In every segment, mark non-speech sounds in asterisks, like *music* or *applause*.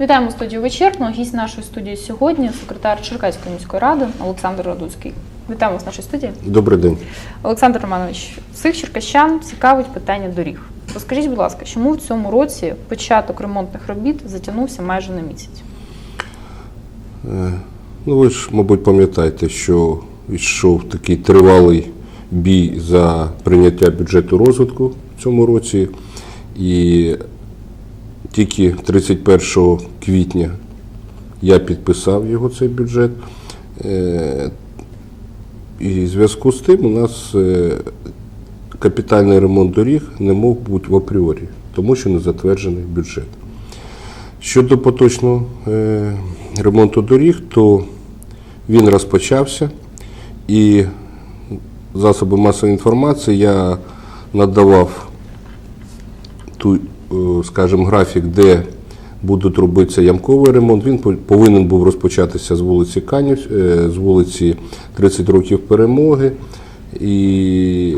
Вітаємо студію вичерпно. Гість нашої студії сьогодні секретар Черкаської міської ради Олександр Радуцький. Вітаємо вас в нашій студії. Добрий день. Олександр Романович, всіх черкащан цікавить питання доріг. Розкажіть, будь ласка, чому в цьому році початок ремонтних робіт затягнувся майже на місяць? Е, Ну, ви ж, мабуть, пам'ятаєте, що йшов такий тривалий бій за прийняття бюджету розвитку в цьому році. І тільки 31 квітня я підписав його цей бюджет. Е, І в зв'язку з тим у нас е, капітальний ремонт доріг не мог бути в апріорі, тому що не затверджений бюджет. Щодо поточного е, ремонту доріг, то він розпочався і засоби масової інформації я надавав ту, скажімо, графік, де будуть робитися ямковий ремонт. Він повинен був розпочатися з вулиці Канів, е, з вулиці 30 років перемоги. І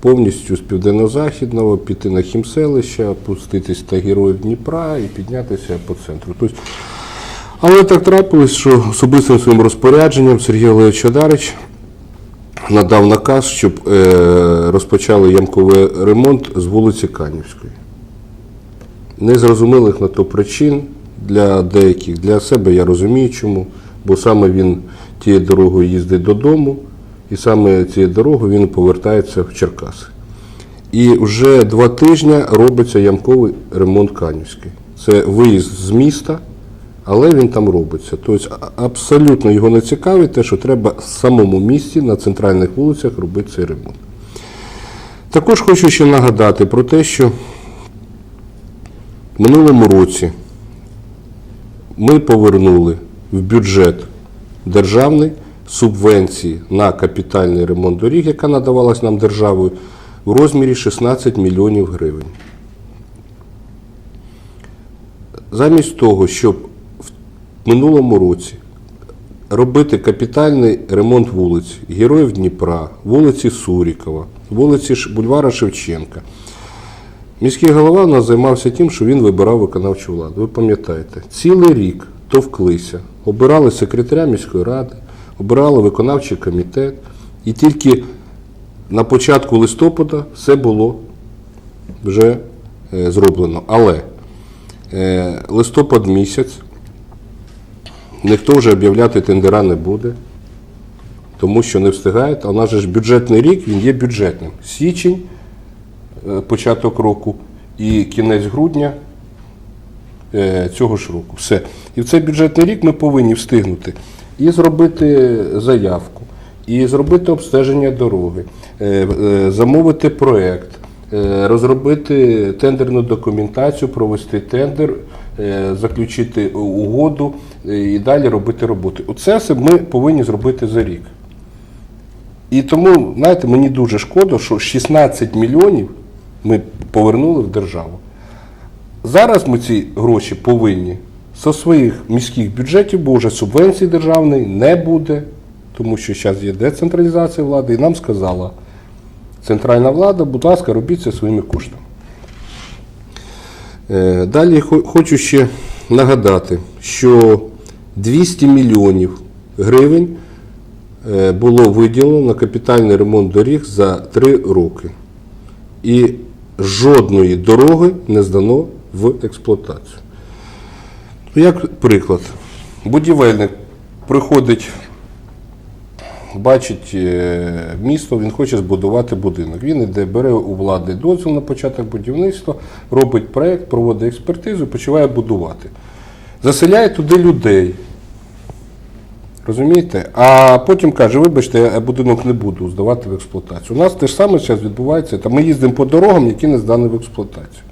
повністю з південно-західного піти на Хімселище, опуститись та героїв Дніпра і піднятися по центру. Тобто, але так трапилось, що особистим своїм розпорядженням Сергій Олегович Одарич надав наказ, щоб е, розпочали ямковий ремонт з вулиці Канівської. Незрозумілих на то причин для деяких. Для себе я розумію чому, бо саме він тією дорогою їздить додому, і саме цією дорогою він повертається в Черкаси. І вже два тижні робиться ямковий ремонт Канівський. Це виїзд з міста, але він там робиться. Тобто абсолютно його не цікавить те, що треба в самому місті на центральних вулицях робити цей ремонт. Також хочу ще нагадати про те, що минулому році ми повернули в бюджет державний субвенції на капітальний ремонт доріг, яка надавалась нам державою, в розмірі 16 мільйонів гривень. Замість того, щоб в минулому році робити капітальний ремонт вулиць Героїв Дніпра, вулиці Сурікова, вулиці бульвара Шевченка, Міський голова у нас займався тим, що він вибирав виконавчу владу. Ви пам'ятаєте, цілий рік товклися, обирали секретаря міської ради, обирали виконавчий комітет, і тільки на початку листопада все було вже е, зроблено. Але е, листопад місяць, ніхто вже об'являти тендера не буде, тому що не встигають. А у нас же ж бюджетний рік, він є бюджетним. Січень початок року і кінець грудня е, цього ж року. Все. І в цей бюджетний рік ми повинні встигнути і зробити заявку, і зробити обстеження дороги, е, е, замовити проєкт, е, розробити тендерну документацію, провести тендер, е, заключити угоду е, і далі робити роботи. Оце все ми повинні зробити за рік. І тому, знаєте, мені дуже шкода, що 16 мільйонів ми повернули в державу. Зараз ми ці гроші повинні зі своїх міських бюджетів, бо вже субвенції державної не буде, тому що зараз є децентралізація влади, і нам сказала центральна влада, будь ласка, робіть це своїми коштами. Е, Далі хочу ще нагадати, що 200 мільйонів гривень е, було виділено на капітальний ремонт доріг за три роки. І жодної дороги не здано в експлуатацію. Як приклад, будівельник приходить, бачить е, місто, він хоче збудувати будинок. Він іде, бере у влади дозвіл на початок будівництва, робить проєкт, проводить експертизу, починає будувати. Заселяє туди людей. Розумієте? А потім каже, вибачте, я будинок не буду здавати в експлуатацію. У нас те ж саме зараз відбувається. Та ми їздимо по дорогам, які не здані в експлуатацію.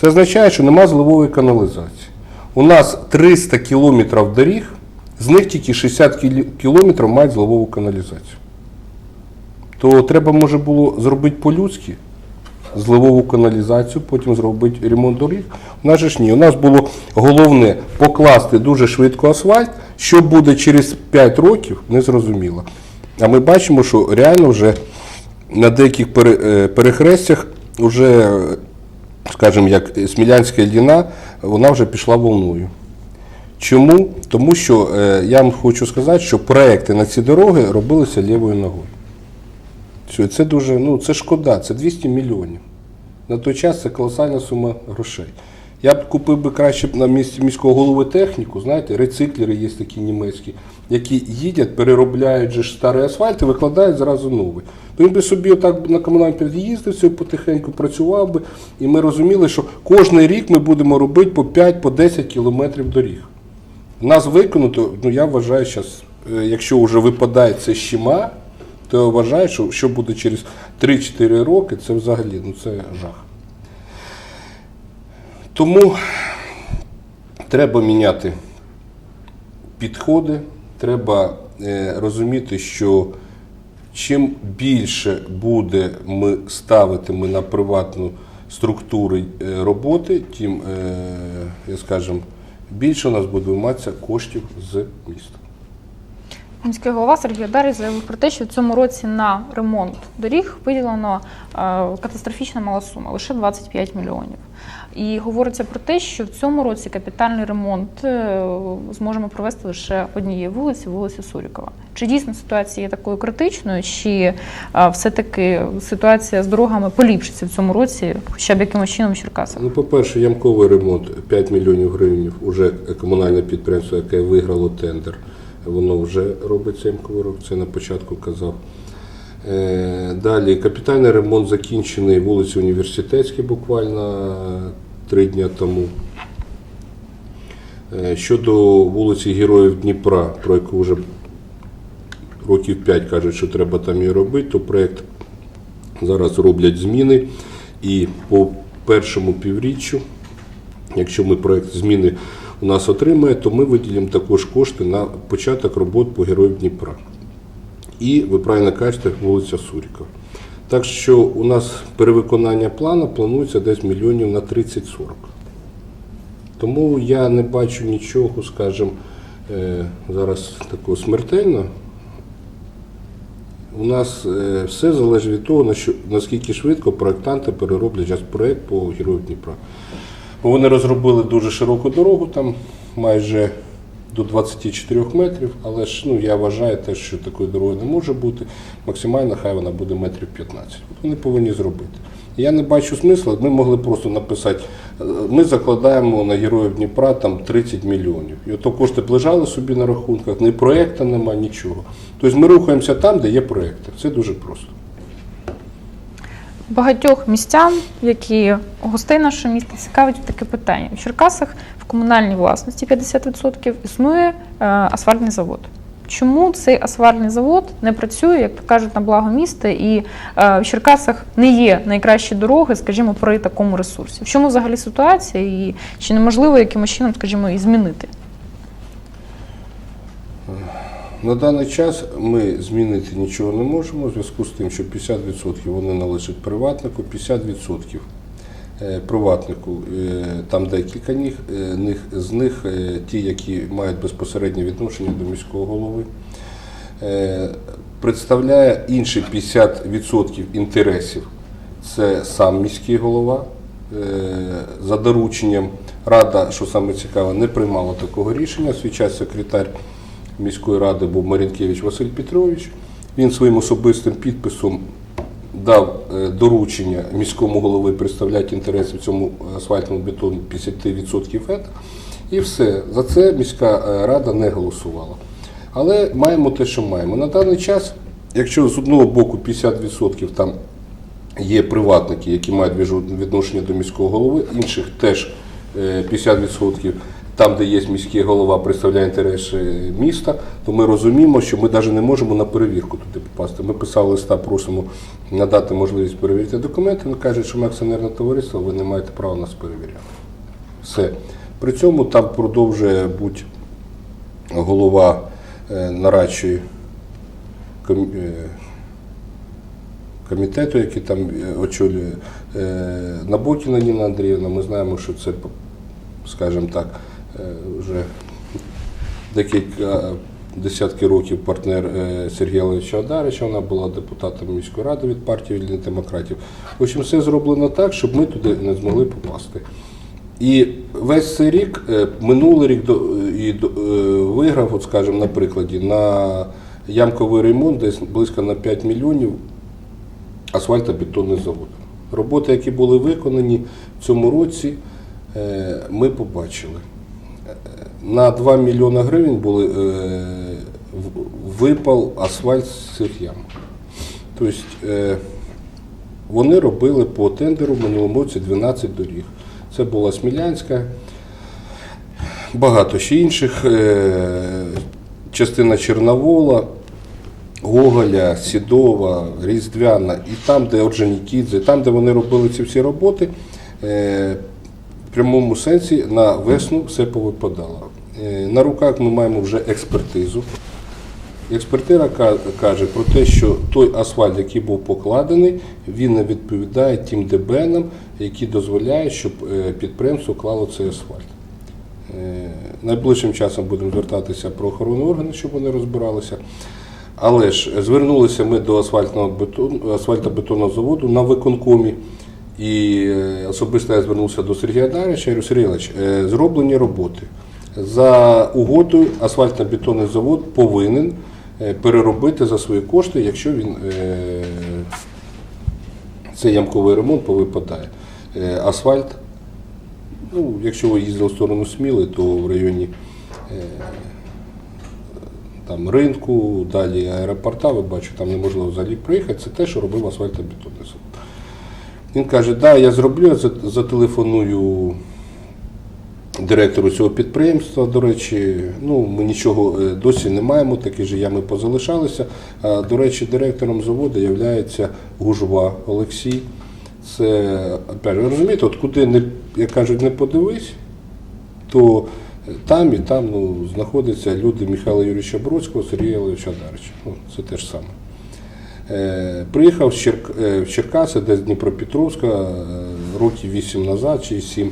Це означає, що нема зливової каналізації. У нас 300 кілометрів доріг, з них тільки 60 кілометрів мають зливову каналізацію. То треба, може було зробити по-людськи, зливову каналізацію, потім зробити ремонт доріг. У нас же ж ні. У нас було головне покласти дуже швидко асфальт. Що буде через 5 років, не зрозуміло. А ми бачимо, що реально вже на деяких е, перехрестях вже, скажімо, як Смілянська ліна, вона вже пішла волною. Чому? Тому що е, я вам хочу сказати, що проекти на ці дороги робилися лівою ногою. Це дуже, ну це шкода, це 200 мільйонів. На той час це колосальна сума грошей. Я б купив би краще на місці міського голови техніку, знаєте, рециклери є такі німецькі, які їдять, переробляють же старий асфальт і викладають зразу новий. То він би собі отак на комунальному їздив потихеньку, працював би, і ми розуміли, що кожен рік ми будемо робити по 5 по 10 кілометрів доріг. Нас виконано, ну я вважаю, зараз, якщо вже випадає це щима, то я вважаю, що що буде через 3-4 роки, це взагалі ну, це жах. Тому треба міняти підходи, треба е, розуміти, що чим більше буде ми ставити ми на приватну структуру е, роботи, тим, е, я скажем, більше у нас буде виматися коштів з міста. Міський голова Сергій Одарій заявив про те, що в цьому році на ремонт доріг виділено е, катастрофічно мала сума, лише 25 мільйонів. І говориться про те, що в цьому році капітальний ремонт е, зможемо провести лише однієї вулиці, вулиці Сурікова. Чи дійсно ситуація є такою критичною, чи е, все-таки ситуація з дорогами поліпшиться в цьому році, хоча б якимось чином в Черкасах? Ну, по-перше, ямковий ремонт 5 мільйонів гривень. Уже комунальне підприємство, яке виграло тендер, воно вже робиться ямковий ремонт, це на початку казав. Е, Далі капітальний ремонт закінчений вулиці Університетській буквально три дні тому. Е, Щодо вулиці Героїв Дніпра, про яку вже років 5 кажуть, що треба там її робити, то проєкт зараз роблять зміни. І по першому півріччю, якщо ми проєкт зміни у нас отримає, то ми виділимо також кошти на початок робот по Героїв Дніпра. І ви правильно кажете, вулиця Сурікова. Так що у нас перевиконання плану планується десь мільйонів на 30-40. Тому я не бачу нічого, скажімо, е, зараз такого смертельного. У нас е, все залежить від того, наскільки швидко проєктанти перероблять зараз проєкт по Герою Дніпра. Бо вони розробили дуже широку дорогу, там майже до 24 метрів, але ж ну, я вважаю те, що такої дороги не може бути. Максимально хай вона буде метрів 15. От вони повинні зробити. Я не бачу смисла, ми могли просто написати, е, ми закладаємо на Героїв Дніпра там 30 мільйонів. І ото кошти б лежали собі на рахунках, ні проєкту нема, нічого. Тобто ми рухаємося там, де є проєкти. Це дуже просто. Багатьох містян, які гостей нашого міста цікавить таке питання. У Черкасах в комунальній власності 50% існує е, асфальтний завод. Чому цей асфальтний завод не працює, як то кажуть, на благо міста, і е, в Черкасах не є найкращі дороги, скажімо, при такому ресурсі? В чому взагалі ситуація, і чи неможливо якимось чином, скажімо, і змінити? На даний час ми змінити нічого не можемо в зв'язку з тим, що 50% вони належать приватнику, 50% е, приватнику, е, там декілька них, е, них, з них ті, які мають безпосереднє відношення до міського голови. Представляє інші 50% інтересів це сам міський голова. За дорученням рада, що саме цікаве, не приймала такого рішення. Свій час секретар міської ради був Марінкевич Василь Петрович. Він своїм особистим підписом дав е, доручення міському голові представляти інтереси в цьому асфальтному бетону 50% ФЕД. І все. За це міська е, рада не голосувала. Але маємо те, що маємо. На даний час, якщо з одного боку 50% там є приватники, які мають відношення до міського голови, інших теж е, 50% там, де є міський голова, представляє інтереси міста, то ми розуміємо, що ми навіть не можемо на перевірку туди попасти. Ми писали листа, просимо надати можливість перевірити документи. Вони кажуть, що ми акціонерне товариство, ви не маєте права нас перевіряти. Все. При цьому там продовжує бути голова е, нарадчої е, комітету, який там е, очолює Набокіна Ніна Андріївна. Ми знаємо, що це, скажімо так, вже декілька десятки років партнер е, Сергія Леовича Одарича. Вона була депутатом міської ради від партії вільних демократів. В общем, все зроблено так, щоб ми туди не змогли попасти. І весь цей рік, е, минулий рік і е, виграв, от скажімо, на прикладі, на ямковий ремонт десь близько на 5 мільйонів асфальтобетонний завод. Роботи, які були виконані в цьому році, е, ми побачили. На 2 мільйони гривень були, е, випав асфальт з цих ям. Тобто е, вони робили по тендеру в минулому році 12 доріг. Це була Смілянська, багато ще інших. е, Частина Чорновола, Гоголя, Сідова, Різдвяна, і там, де Орджонікідзе, там, де вони робили ці всі роботи, в прямому сенсі на весну все повипадало. Е, На руках ми маємо вже експертизу. Експертира каже про те, що той асфальт, який був покладений, він не відповідає тим ДБНам, які дозволяють, щоб е, підприємство клало цей асфальт. Е, Найближчим часом будемо звертатися про охоронні органи, щоб вони розбиралися. Але ж звернулися ми до асфальтного бетон, асфальтобетонного заводу на виконкомі. І особисто я звернувся до Сергія Дарича і Сергій Ілліч, е, зроблені роботи. За угодою асфальтно-бетонний завод повинен е, переробити за свої кошти, якщо він е, цей ямковий ремонт повипадає. Е, Асфальт, ну, якщо ви їздили в сторону Сміли, то в районі там, ринку, далі аеропорта, ви бачите, там неможливо взагалі приїхати, це те, що робив асфальтобетонний завод. Він каже, да, я зроблю, я за- зателефоную директору цього підприємства, до речі, ну, ми нічого е, досі не маємо, такі ж ями позалишалися. До речі, директором заводу є Гужва Олексій. Це, розумієте, от куди, не, як кажуть, не подивись, то там і там ну, знаходяться люди Михайла Юрійовича Бродського, Сергія Левича Дарича. Ну, це те ж саме. Е, Приїхав з Черк... е, в Черкаси, десь з Дніпропетровська, е, років 8 назад чи 7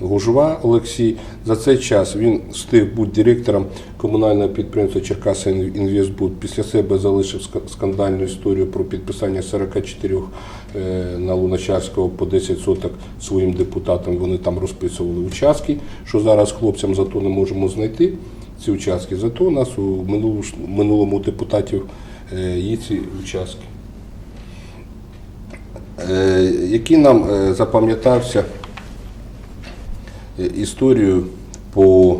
Гужва Олексій. За цей час він встиг бути директором комунального підприємства Черкаса Інвестбуд. Після себе залишив скандальну історію про підписання 44 е, на Луначарського по 10 соток своїм депутатам. Вони там розписували участки, що зараз хлопцям зато не можемо знайти ці участки. Зато у нас у минулому, депутатів е, є ці участки. Е, Який нам запам'ятався історію по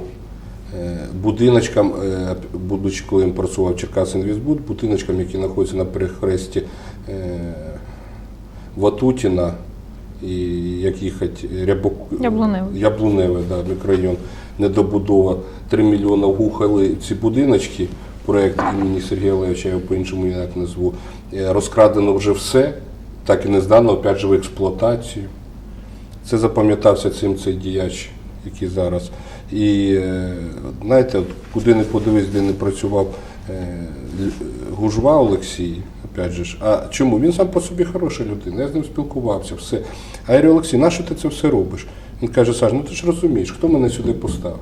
е, будиночкам, е, будучи коли він працював Черкасинвізбуд, будиночкам, які знаходяться на перехресті е, Ватутіна і як їхати Рябок... Яблуневий. Яблуневе, да, мікрорайон, недобудова. 3 мільйони вухали ці будиночки. Проєкт імені Сергія Левича, я його по-іншому ніяк назву. Е, Розкрадено вже все, так і не здано, опять же, в експлуатацію. Це запам'ятався цим цей діяч, який зараз. І е, знаєте, куди не подивись, де не працював е, Гужва Олексій, опять же ж. А чому? Він сам по собі хороша людина, я з ним спілкувався, все. А я говорю, Олексій, нащо ти це все робиш? Він каже, Саш, ну ти ж розумієш, хто мене сюди поставив?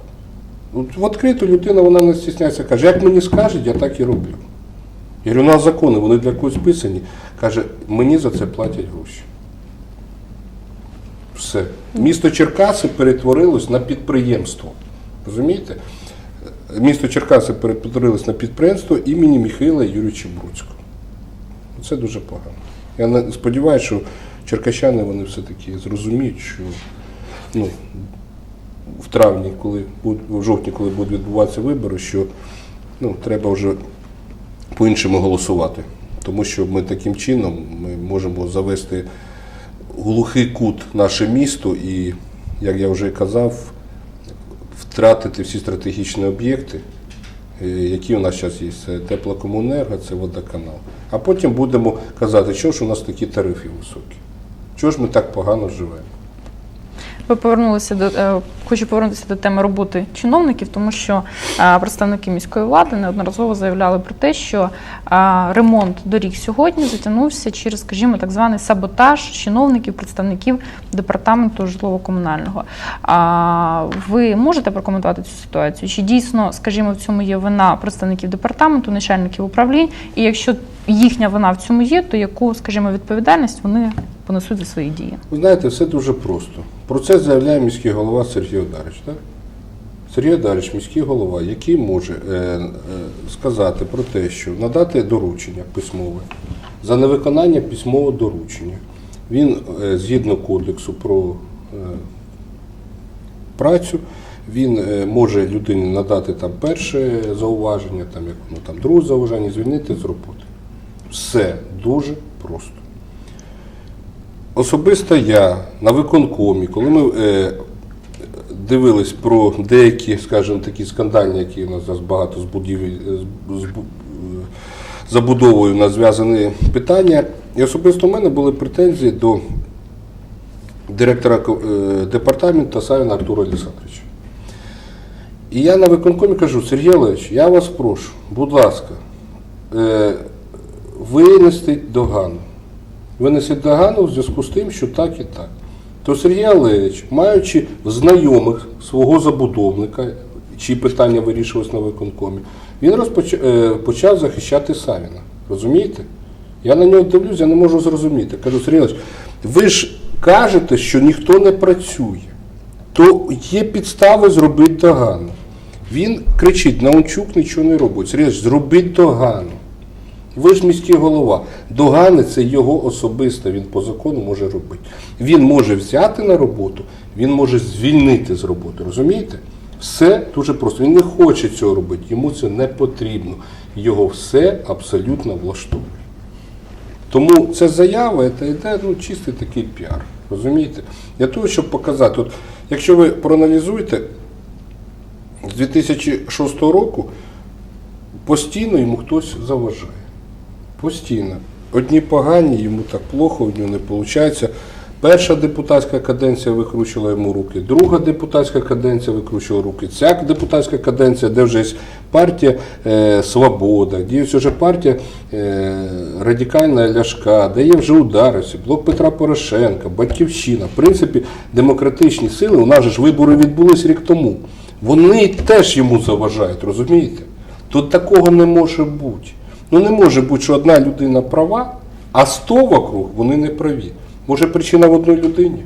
В відкриту людина вона не стісняється, каже, як мені скажуть, я так і роблю. Я говорю, у нас закони, вони для когось писані. Каже, мені за це платять гроші. Все. Місто Черкаси перетворилось на підприємство. Розумієте? Місто Черкаси перетворилось на підприємство імені Михайла Юрійовича Бруцького. Це дуже погано. Я сподіваюся, що черкащани вони все-таки зрозуміють, що ну, в травні, коли в жовтні, коли будуть відбуватися вибори, що ну, треба вже по-іншому голосувати. Тому що ми таким чином ми можемо завести глухий кут наше місто і, як я вже казав, втратити всі стратегічні об'єкти, е, які у нас зараз є. Це теплокомунерго, це водоканал. А потім будемо казати, що ж у нас такі тарифи високі, чого ж ми так погано живемо. Ви повернулися до е, хочу повернутися до теми роботи чиновників, тому що е, представники міської влади неодноразово заявляли про те, що е, ремонт доріг сьогодні затягнувся через, скажімо, так званий саботаж чиновників, представників департаменту житлово-комунального. Ви можете прокоментувати цю ситуацію? Чи дійсно, скажімо, в цьому є вина представників департаменту, начальників управлінь? І якщо їхня вина в цьому є, то яку, скажімо, відповідальність вони понесуть за свої дії? Ви знаєте, все дуже просто. Про це заявляє міський голова Сергій Одарич. Сергій Дарич, міський голова, який може е, е, сказати про те, що надати доручення письмове за невиконання письмового доручення. Він е, згідно кодексу про е, працю, він е, може людині надати там перше зауваження, там, як воно там друге зауваження, звільнити з роботи. Все дуже просто. Особисто я на виконкомі, коли ми е, дивились про деякі, скажімо, такі скандальні, які у нас зараз багато з бу- е, забудовою у нас зв'язані питання, і особисто в мене були претензії до директора е, департаменту Савіна Артура Олександровича. І я на виконкомі кажу, Сергій Олегович, я вас прошу, будь ласка, е, винести догану. Винесіть догану в зв'язку з тим, що так і так. То Сергій Олегович, маючи знайомих свого забудовника, чиї питання вирішувалися на виконкомі, він розпоч... е, почав захищати Савіна. Розумієте? Я на нього дивлюсь, я не можу зрозуміти. Кажу, Сергій Олегович, ви ж кажете, що ніхто не працює то є підстави зробити догану. Він кричить, Наунчук нічого не робить. Сергій, Ігорович, зробіть догану. Ви ж міський голова. Догани це його особисто, він по закону може робити. Він може взяти на роботу, він може звільнити з роботи. Розумієте? Все дуже просто. Він не хоче цього робити, йому це не потрібно. Його все абсолютно влаштовує. Тому ця заява це йде ну, чистий такий піар. Розумієте? Для того, щоб показати, от, якщо ви проаналізуєте, з 2006 року постійно йому хтось заважає. Постійно. Одні погані, йому так плохо, в нього не виходить. Перша депутатська каденція викручила йому руки, друга депутатська каденція викручувала руки. Ця депутатська каденція, де вже є партія е, Свобода, де є вже партія е, Радикальна Ляшка, де є вже удариці, блок Петра Порошенка, Батьківщина. В принципі, демократичні сили, у нас ж вибори відбулись рік тому. Вони теж йому заважають, розумієте? Тут такого не може бути. Ну не може бути, що одна людина права, а сто вокруг вони не праві. Може причина в одній людині?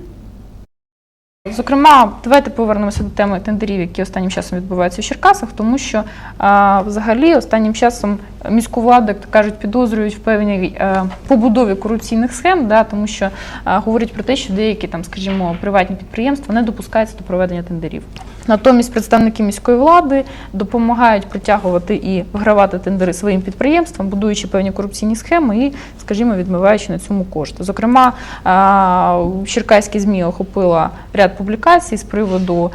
Зокрема, давайте повернемося до теми тендерів, які останнім часом відбуваються в Черкасах, тому що а, взагалі останнім часом міську владу, як то кажуть, підозрюють в певній е, побудові корупційних схем, да, тому що е, говорять про те, що деякі там, скажімо, приватні підприємства не допускаються до проведення тендерів. Натомість представники міської влади допомагають притягувати і вигравати тендери своїм підприємствам, будуючи певні корупційні схеми і, скажімо, відмиваючи на цьому кошти. Зокрема, черкаські ЗМІ охопила ряд публікацій з приводу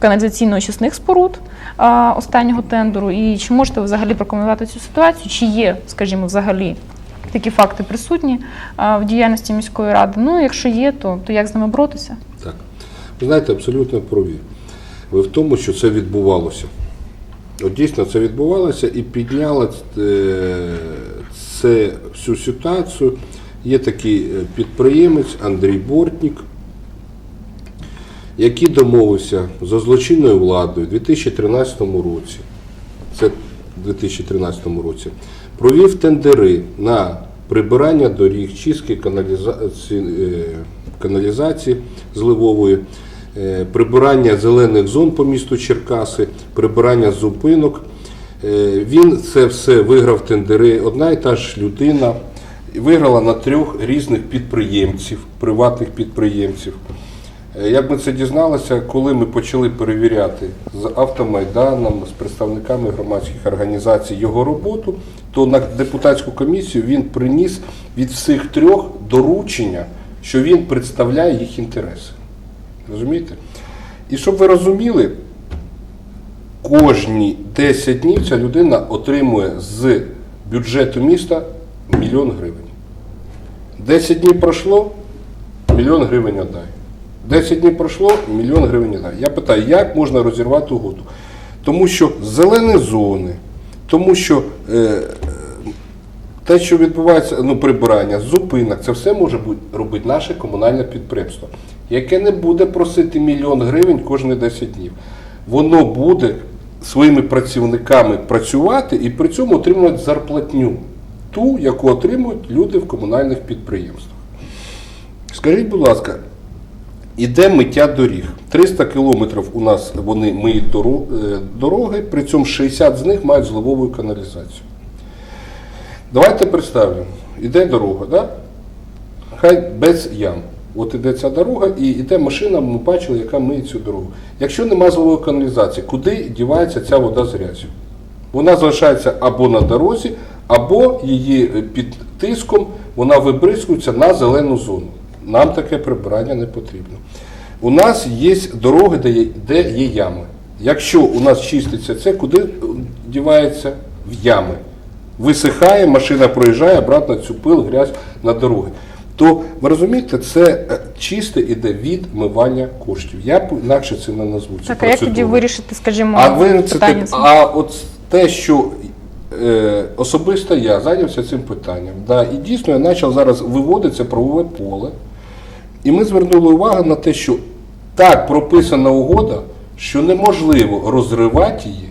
каналізаційно-очисних споруд останнього тендеру. І чи можете ви взагалі прокоментувати цю ситуацію? Чи є, скажімо, взагалі такі факти присутні в діяльності міської ради? Ну, якщо є, то, то як з ними боротися? Знаєте, абсолютно праві. Ви в тому, що це відбувалося. От дійсно це відбувалося і підняло е, це всю ситуацію. Є такий е, підприємець Андрій Бортнік, який домовився за злочинною владою у 2013 році. Це 2013 році. Провів тендери на прибирання доріг, чистки каналізації, е, каналізації зливової, прибирання зелених зон по місту Черкаси, прибирання зупинок. Е, Він це все виграв тендери. Одна і та ж людина виграла на трьох різних підприємців, приватних підприємців. Е, Як ми це дізналися, коли ми почали перевіряти з автомайданом, з представниками громадських організацій його роботу, то на депутатську комісію він приніс від всіх трьох доручення, що він представляє їх інтереси. Розумієте? І щоб ви розуміли, кожні 10 днів ця людина отримує з бюджету міста мільйон гривень. 10 днів пройшло, мільйон гривень отдай. 10 днів пройшло, мільйон гривень отдай. Я питаю, як можна розірвати угоду? Тому що зелені зони, тому що е, те, що відбувається, ну, прибирання, зупинок, це все може бути, робити наше комунальне підприємство, яке не буде просити мільйон гривень кожні 10 днів. Воно буде своїми працівниками працювати і при цьому отримувати зарплатню, ту, яку отримують люди в комунальних підприємствах. Скажіть, будь ласка, Іде миття доріг. 300 кілометрів у нас вони миють е, дороги, при цьому 60 з них мають зливову каналізацію. Давайте представимо, іде дорога, да? хай без ям. От іде ця дорога, і йде машина, ми бачили, яка миє цю дорогу. Якщо нема зливової каналізації, куди дівається ця вода з грязю? Вона залишається або на дорозі, або її е, під тиском вона вибризкується на зелену зону. Нам таке прибирання не потрібно. У нас є дороги, де є, де є ями. Якщо у нас чиститься це, куди е, дівається? В ями. Висихає, машина проїжджає обратно цю пил, грязь на дороги. То ви розумієте, це е, чисте іде відмивання коштів. Я б інакше це не назву. цю Так, а як тоді вирішити, скажімо, А ви це так, а от те, що е, особисто я зайнявся цим питанням, да, і дійсно я почав зараз виводити правове поле. І ми звернули увагу на те, що так прописана угода, що неможливо розривати її.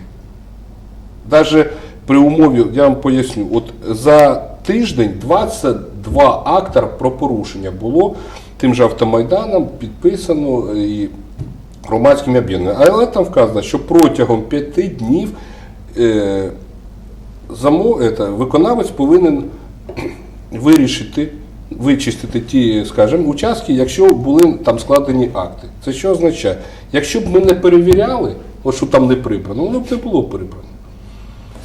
Навіть при умові, я вам поясню, от за тиждень 22 акта про порушення було тим же автомайданом підписано і громадським об'єднанням. Але там вказано, що протягом 5 днів е, замо, это, виконавець повинен *clears throat* вирішити, вичистити ті, скажімо, участки, якщо були там складені акти. Це що означає? Якщо б ми не перевіряли, от що там не прибрано, воно б не було прибрано.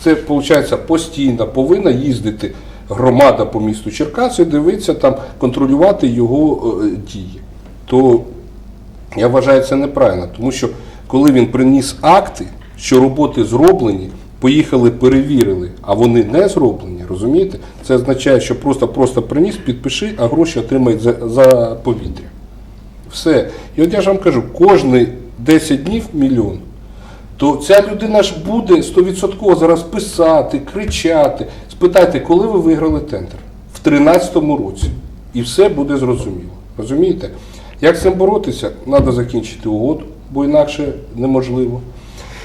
Це виходить постійно повинна їздити громада по місту Черкаси, дивитися там, контролювати його е, дії. То я вважаю це неправильно, тому що коли він приніс акти, що роботи зроблені, поїхали, перевірили, а вони не зроблені, розумієте? Це означає, що просто просто приніс, підпиши, а гроші отримають за, за повітря. Все. І от я ж вам кажу, кожні 10 днів мільйон. То ця людина ж буде 100% зараз писати, кричати. Спитайте, коли ви виграли тендер? В 2013 році. І все буде зрозуміло. Розумієте? Як з цим боротися? Треба закінчити угоду, бо інакше неможливо.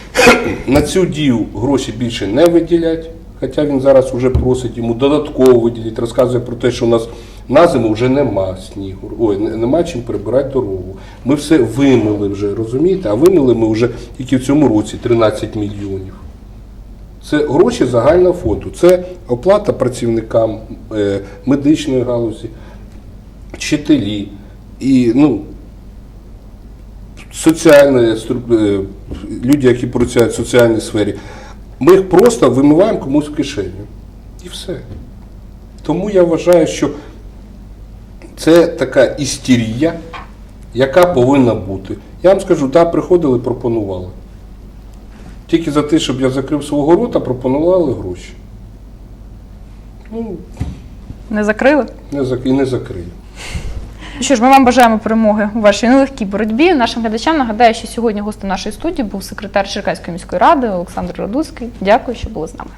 *clears throat* На цю дію гроші більше не виділять, хоча він зараз вже просить йому додатково виділити, розказує про те, що у нас на зиму вже нема снігу, ой, нема чим прибирати дорогу. Ми все вимили вже, розумієте? А вимили ми вже тільки в цьому році 13 мільйонів. Це гроші загального фонду. Це оплата працівникам е, медичної галузі, вчителі і ну, соціальні е, люди, які працюють в соціальній сфері. Ми їх просто вимиваємо комусь в кишеню. І все. Тому я вважаю, що це така істерія, яка повинна бути. Я вам скажу, так, приходили, пропонували. Тільки за те, щоб я закрив свого рота, пропонували гроші. Ну, Не закрили? не зак... і не закрию. Ну Що ж, ми вам бажаємо перемоги у вашій нелегкій боротьбі. Нашим глядачам нагадаю, що сьогодні гостем нашої студії був секретар Черкаської міської ради Олександр Радуцький. Дякую, що були з нами.